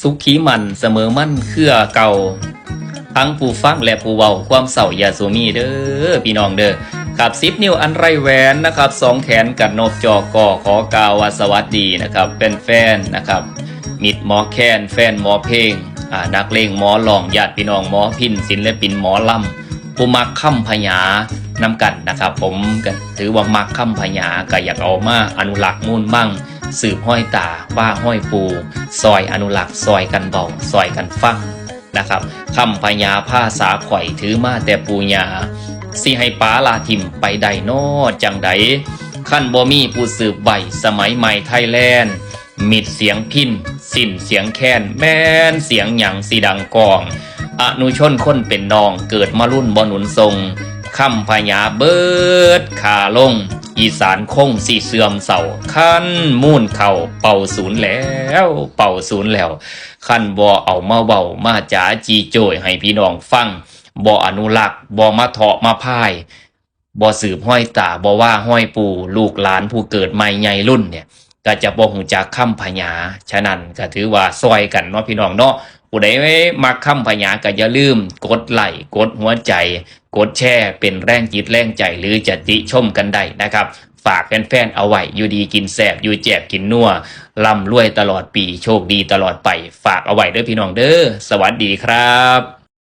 สุขีมันเสมอมั่นเครือเก่า ทั้งผู้ฟังและผู้เว้าความเศร้าอย่าสูมีเด้อพี่น้องเด้อครับสิบนิ้วอันไรแหวนนะครับสองแขนกับนบจอกก่อขอกล่าวาสวัสดีนะครับเป็นแฟนนะครับ มิดหมอแคนแฟนหมอเพลงอ่านักเลงหมอหลองญาติพี่น้องหมอพินศิลปินหมอลำผู้มักค่ำพญานำกันนะครับ ผมก็ถือว่ามักค่ำพญาก็อยากเอามาอนุรักษ์มูลมั่ง สืบห้อยตาว่าห้อยปูซอยอนุรักษ์ซอยกันเบาซอยกันฟังนะครับคำพญาผ้าสาข่อยถือมาแต่ปูญาสิให้ป้าลาทิมไปใดโนอจังใดขั้นบ่มีผู้สืบใบสมัยใหม่ไทยแลนด์มิดเสียงพินสิ้นเสียงแค้นแม่นเสียงหยังสีดังกองอนุชนคนเป็นนองเกิดมารุ่นบหนุนทรงคำพญาเบิดขาลง อีสานคงสีเสื่อมเสาขั้นมุ่นเข่าเป่าศูนย์แล้ว เป่าศูนย์แล้วขั้นบ่เอามาเบามาจ๋าจีโจยให้พี่น้องฟังบ่อนุรักษ์บ่มาเถาะมาพ่ายบ่สืบห้อยตาบ่ว่าห้อยปูลูกหลานผู้เกิดใหม่ใหญ่รุ่นเนี่ยก็จะบ่หูจักคำพญาฉะนั้นก็ถือว่าซอยกันเนาะพี่น้องเนาะผู้ใดมักคำพญาก็อย่าลืมกดไลค์กดหัวใจ กดแชร์เป็นแรงจิตแรงใจหรือจะติชมกันได้นะครับฝากแฟนๆ เอาไว้อยู่ดีกินแสบอยู่แจบกินนัวร่ำรวยตลอดปีโชคดีตลอดไป ฝากเอาไว้ด้วยพี่น้องเด้อสวัสดีครับ